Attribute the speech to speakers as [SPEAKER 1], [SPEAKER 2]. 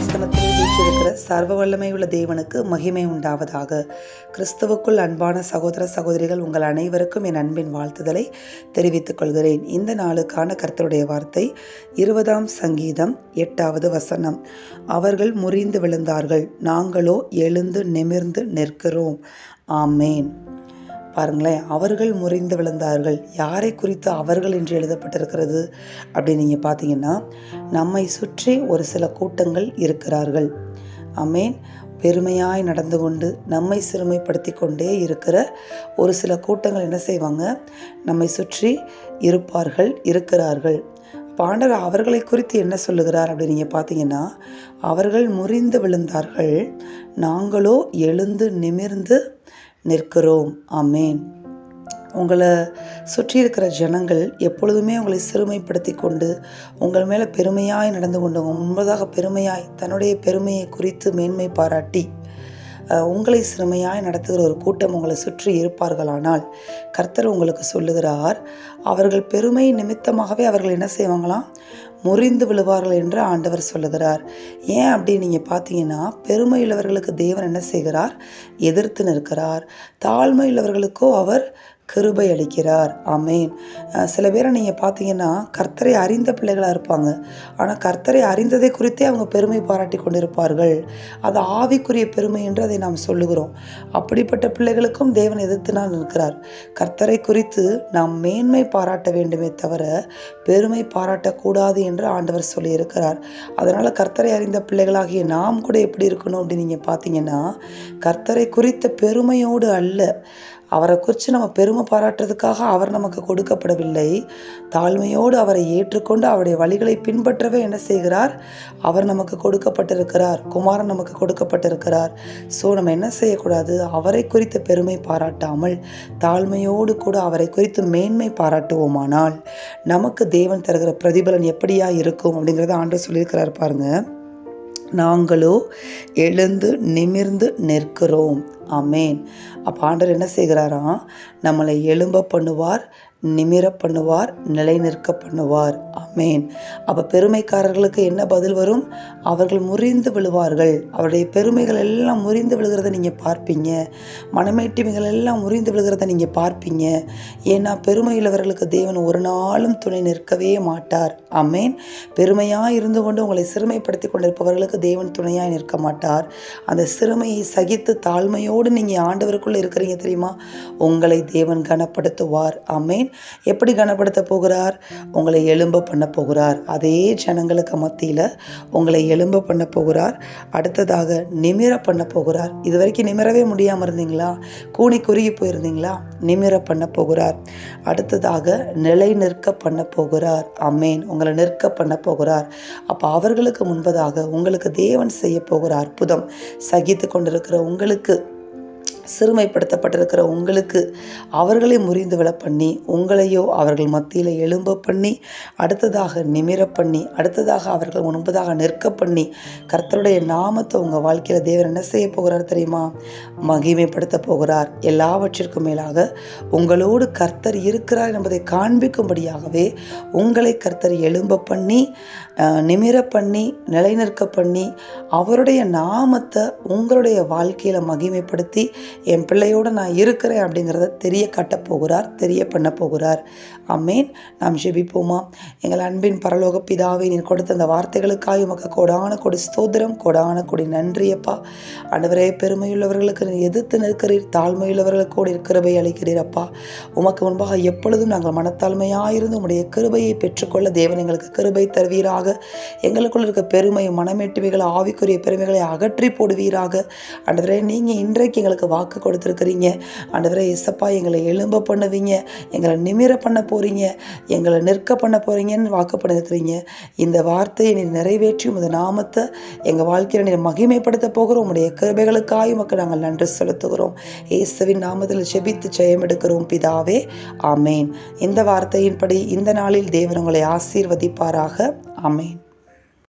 [SPEAKER 1] சிம்மாசனத்தில் வீற்றிருக்கிற சர்வ வல்லமையுள்ள தேவனுக்கு மகிமை உண்டாவதாக கிறிஸ்துவுக்குள் அன்பான சகோதர சகோதரிகள் உங்கள் அனைவருக்கும் என் அன்பின் வாழ்த்துதலை தெரிவித்துக் கொள்கிறேன் இந்த நாளுக்கான கர்த்தருடைய வார்த்தை இருபதாம் சங்கீதம் எட்டாவது வசனம் அவர்கள் முறிந்து விழுந்தார்கள் நாங்களோ எழுந்து நிமிர்ந்து நிற்கிறோம் ஆமேன் பாருங்களேன் அவர்கள் முறைந்து விழுந்தார்கள் யாரை குறித்து அவர்கள் என்று எழுதப்பட்டிருக்கிறது அப்படின்னு நீங்கள் பார்த்தீங்கன்னா நம்மை சுற்றி ஒரு சில கூட்டங்கள் இருக்கிறார்கள் அமேன் பெருமையாய் நடந்து கொண்டு நம்மை சிறுமைப்படுத்தி கொண்டே இருக்கிற ஒரு சில கூட்டங்கள் என்ன செய்வாங்க நம்மை சுற்றி இருப்பார்கள் இருக்கிறார்கள் பாண்டவர் அவர்களை குறித்து என்ன சொல்லுகிறார் அப்படின்னு நீங்கள் பார்த்தீங்கன்னா அவர்கள் முறிந்து விழுந்தார்கள் நாங்களோ எழுந்து நிமிர்ந்து நிற்கிறோம் அமேன் உங்களை சுற்றி இருக்கிற ஜனங்கள் எப்பொழுதுமே உங்களை சிறுமைப்படுத்தி கொண்டு உங்கள் மேலே பெருமையாய் நடந்து கொண்டு முன்பதாக பெருமையாய் தன்னுடைய பெருமையை குறித்து மேன்மை பாராட்டி உங்களை சிறுமையாய் நடத்துகிற ஒரு கூட்டம் உங்களை சுற்றி இருப்பார்களானால் கர்த்தர் உங்களுக்கு சொல்லுகிறார் அவர்கள் பெருமை நிமித்தமாகவே அவர்கள் என்ன செய்வாங்களாம் முறிந்து விழுவார்கள் என்று ஆண்டவர் சொல்லுகிறார் ஏன் அப்படி நீங்கள் பார்த்தீங்கன்னா பெருமையுள்ளவர்களுக்கு தேவன் என்ன செய்கிறார் எதிர்த்து நிற்கிறார் தாழ்மையுள்ளவர்களுக்கோ அவர் கிருபை அளிக்கிறார் அமேன் சில பேரை நீங்கள் பார்த்தீங்கன்னா கர்த்தரை அறிந்த பிள்ளைகளாக இருப்பாங்க ஆனால் கர்த்தரை அறிந்ததை குறித்தே அவங்க பெருமை பாராட்டி கொண்டிருப்பார்கள் அது ஆவிக்குரிய பெருமை என்று அதை நாம் சொல்லுகிறோம் அப்படிப்பட்ட பிள்ளைகளுக்கும் தேவன் எதிர்த்து நான் நிற்கிறார் கர்த்தரை குறித்து நாம் மேன்மை பாராட்ட வேண்டுமே தவிர பெருமை பாராட்டக்கூடாது என்று ஆண்டவர் சொல்லியிருக்கிறார் அதனால் கர்த்தரை அறிந்த பிள்ளைகளாகிய நாம் கூட எப்படி இருக்கணும் அப்படின்னு நீங்கள் பார்த்தீங்கன்னா கர்த்தரை குறித்த பெருமையோடு அல்ல அவரை குறித்து நம்ம பெருமை பாராட்டுறதுக்காக அவர் நமக்கு கொடுக்கப்படவில்லை தாழ்மையோடு அவரை ஏற்றுக்கொண்டு அவருடைய வழிகளை பின்பற்றவே என்ன செய்கிறார் அவர் நமக்கு கொடுக்கப்பட்டிருக்கிறார் குமாரன் நமக்கு கொடுக்கப்பட்டிருக்கிறார் ஸோ நம்ம என்ன செய்யக்கூடாது அவரை குறித்த பெருமை பாராட்டாமல் தாழ்மையோடு கூட அவரை குறித்து மேன்மை பாராட்டுவோமானால் நமக்கு தேவன் தருகிற பிரதிபலன் எப்படியா இருக்கும் அப்படிங்கிறத ஆண்டு சொல்லியிருக்கிறார் பாருங்கள் நாங்களோ எழுந்து நிமிர்ந்து நிற்கிறோம் அமேன் அப்போ ஆண்டவர் என்ன செய்கிறாராம் நம்மளை எழும்ப பண்ணுவார் நிமிர பண்ணுவார் நிலை நிற்க பண்ணுவார் அமேன் அப்போ பெருமைக்காரர்களுக்கு என்ன பதில் வரும் அவர்கள் முறிந்து விழுவார்கள் அவருடைய பெருமைகள் எல்லாம் முறிந்து விழுகிறத நீங்கள் பார்ப்பீங்க மனமேட்டிமைகள் எல்லாம் முறிந்து விழுகிறத நீங்கள் பார்ப்பீங்க ஏன்னா பெருமையுள்ளவர்களுக்கு தேவன் ஒரு நாளும் துணை நிற்கவே மாட்டார் அமேன் பெருமையாக இருந்து கொண்டு உங்களை சிறுமைப்படுத்தி கொண்டிருப்பவர்களுக்கு தேவன் துணையாக நிற்க மாட்டார் அந்த சிறுமையை சகித்து தாழ்மையோடு நீங்கள் ஆண்டவருக்குள்ளே இருக்கிறீங்க தெரியுமா உங்களை தேவன் கனப்படுத்துவார் அமேன் எப்படி கனப்படுத்த போகிறார் உங்களை எலும்ப பண்ண போகிறார் அதே ஜனங்களுக்கு மத்தியில் உங்களை எலும்ப பண்ண போகிறார் அடுத்ததாக நிமிர பண்ண போகிறார் இது வரைக்கும் நிமிரவே முடியாமல் இருந்தீங்களா கூணி குறுகி போயிருந்தீங்களா நிமிர பண்ண போகிறார் அடுத்ததாக நிலை நிற்க பண்ண போகிறார் அமேன் உங்களை நிற்க பண்ண போகிறார் அப்போ அவர்களுக்கு முன்பதாக உங்களுக்கு தேவன் செய்ய போகிறார் அற்புதம் சகித்து கொண்டிருக்கிற உங்களுக்கு சிறுமைப்படுத்தப்பட்டிருக்கிற உங்களுக்கு அவர்களை முறிந்து விழ பண்ணி உங்களையோ அவர்கள் மத்தியில் எழும்ப பண்ணி அடுத்ததாக நிமிர பண்ணி அடுத்ததாக அவர்கள் முன்பதாக நிற்க பண்ணி கர்த்தருடைய நாமத்தை உங்கள் வாழ்க்கையில் தேவர் என்ன செய்ய போகிறார் தெரியுமா மகிமைப்படுத்த போகிறார் எல்லாவற்றிற்கும் மேலாக உங்களோடு கர்த்தர் இருக்கிறார் என்பதை காண்பிக்கும்படியாகவே உங்களை கர்த்தர் எலும்ப பண்ணி நிமிர பண்ணி நிலைநிற்க பண்ணி அவருடைய நாமத்தை உங்களுடைய வாழ்க்கையில் மகிமைப்படுத்தி என் பிள்ளையோடு நான் இருக்கிறேன் அப்படிங்கிறத தெரிய கட்டப்போகிறார் தெரிய பண்ண போகிறார் அம்மேன் நாம் ஜெபிப்போமா எங்கள் அன்பின் பரலோக பிதாவை நீ கொடுத்த அந்த வார்த்தைகளுக்காக உமக்கு கொடான கொடி ஸ்தோத்திரம் கொடான கொடி நன்றியப்பா அண்டவரே பெருமையுள்ளவர்களுக்கு எதிர்த்து நிற்கிறீர் தாழ்மையுள்ளவர்கள் கூட கிருபை அளிக்கிறீர் அப்பா உமக்கு முன்பாக எப்பொழுதும் நாங்கள் மனத்தாழ்மையாயிருந்து உங்களுடைய கிருபையை பெற்றுக்கொள்ள தேவன் எங்களுக்கு கிருபை தருவீராக எங்களுக்குள் இருக்க பெருமை மனமேட்டுமைகள் ஆவிக்குரிய பெருமைகளை அகற்றி போடுவீராக ஆண்டவரே நீங்கள் இன்றைக்கு எங்களுக்கு வாக்கு கொடுத்துருக்கிறீங்க ஆண்டவரே இசப்பா எங்களை எலும்ப பண்ணுவீங்க எங்களை நிமிர பண்ண போகிறீங்க எங்களை நிற்க பண்ண போகிறீங்கன்னு வாக்கு பண்ணிருக்கிறீங்க இந்த வார்த்தையை நீ நிறைவேற்றி உமது நாமத்தை எங்கள் வாழ்க்கையில் நீ மகிமைப்படுத்த போகிற உடைய கிருபைகளுக்காக மக்கள் நாங்கள் நன்றி நன்றி செலுத்துகிறோம் இயேசுவின் நாமத்தில் ஜெபித்து ஜெயம் எடுக்கிறோம் பிதாவே அமேன் இந்த வார்த்தையின்படி இந்த நாளில் தேவன் உங்களை ஆசீர்வதிப்பாராக அமேன்